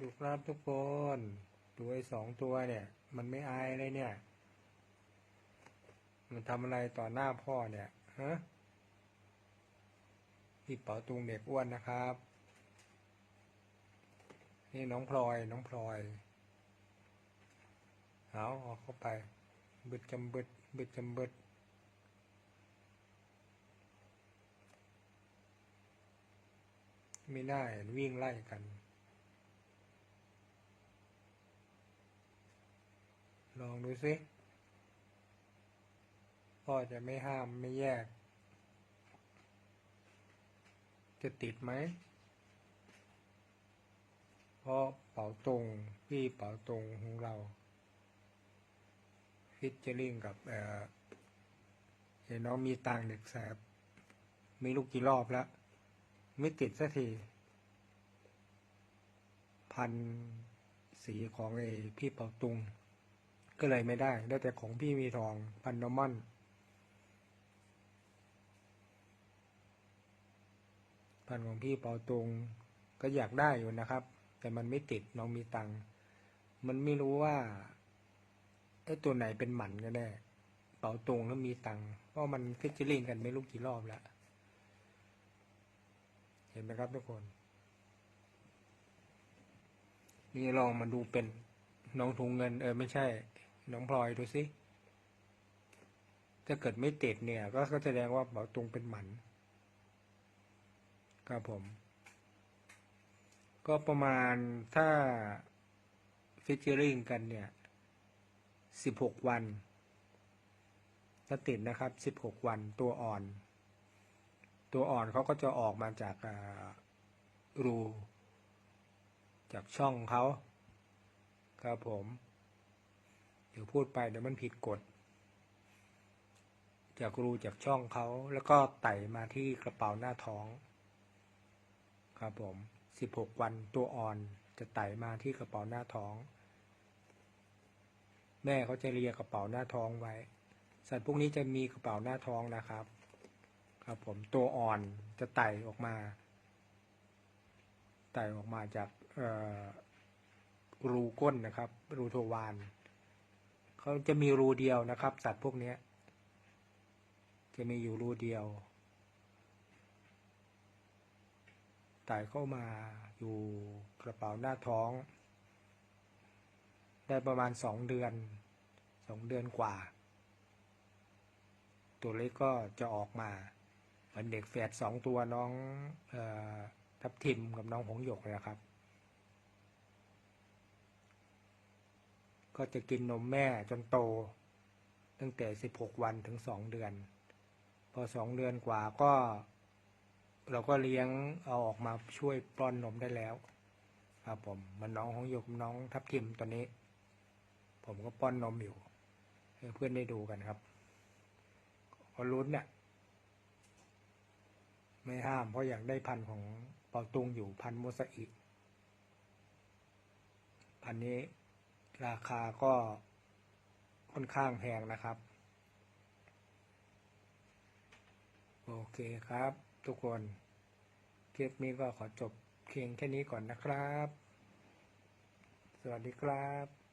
ดูครับทุกคนดูไอ้สองตัวเนี่ย มันไม่อายเลยเนี่ย มันทำอะไรต่อหน้าพ่อเนี่ยฮะพี่เป๋าตุงเด็กอ้วนนะครับ นี่น้องพลอยน้องพลอยเอาออกเข้าไป บึดจำบึดบึดจำบึดไม่ได้วิ่งไล่กัน ลองดูสิพ่อจะไม่ห้ามไม่แยก จะติดไหมเพราะเป๋าตรงพี่เป๋าตรงของเราฟิชเจอริงกับเออเห็นน้องมีตังเด็กแสบมีลูกกี่รอบแล้ว ไม่ติดสักที พันสีของไอ้พี่เป่าตุง ก็เลยไม่ได้ ได้แต่ของพี่มีทองพันนอมอนพันของพี่เป่าตุงก็อยากได้อยู่นะครับ แต่มันไม่ติดน้องมีตังค์มันไม่รู้ว่าไอ้ตัวไหนเป็นหมันกันแน่เป่าตุงแล้วมีตังค์เพราะมันฟิชเชอริงกันไม่รู้กี่รอบแล้ว เห็นไหมครับทุกคน นี่ลองมาดูเป็นน้องถุงเงิน เออไม่ใช่ น้องพลอยดูสิ ถ้าเกิดไม่ติดเนี่ย ก็แสดงว่าเป๋าตุงเป็นหมัน ครับผม ก็ประมาณถ้าฟิชเชอริงกันเนี่ยสิบหกวันถ้าติดนะครับสิบหกวันตัวอ่อน ตัวอ่อนเขาก็จะออกมาจากรู จากช่องเขาครับผม ดี๋ยวพูดไปเดี๋ยวมันผิดกฎจากรูจากช่องเขาแล้วก็ไต่มาที่กระเป๋าหน้าท้อง ครับผมสิบหกวันตัวอ่อนจะไต่มาที่กระเป๋าหน้าท้อง แม่เขาจะเรียกระเป๋าหน้าท้องไว้ สัตว์พวกนี้จะมีกระเป๋าหน้าท้องนะครับ ครับผมตัวอ่อนจะไต่ออกมา ไต่ออกมาจากรูก้นนะครับ รูทวาร เขาจะมีรูเดียวนะครับ สัตว์พวกนี้จะมีอยู่รูเดียวไต่เข้ามาอยู่กระเป๋าหน้าท้อง ได้ประมาณสองเดือนสองเดือนกว่า ตัวเล็กก็จะออกมาเหมือนเด็กแฝดสองตัวน้องออทับทิมกับน้องหงหยกเลยนะครับ ก็จะกินนมแม่จนโต ตั้งแต่สิบหกวันถึงสองเดือน พอสองเดือนกว่าก็ เราก็เลี้ยงเอาออกมาช่วยป้อนนมได้แล้ว ครับผมมันน้องหงหยกน้องทับทิมตัวนี้ ผมก็ป้อนนมอยู่ให้เพื่อนได้ดูกันครับก็ลุ้นเนี่ยไม่ห้ามเพราะอยากได้พันธุ์ของเปาตุงอยู่พันธุ์โมซาอิพันธุ์นี้ ราคาก็ค่อนข้างแพงนะครับ โอเคครับ ทุกคนคลิปนี้ก็ขอจบเพียงแค่นี้ก่อนนะครับ สวัสดีครับ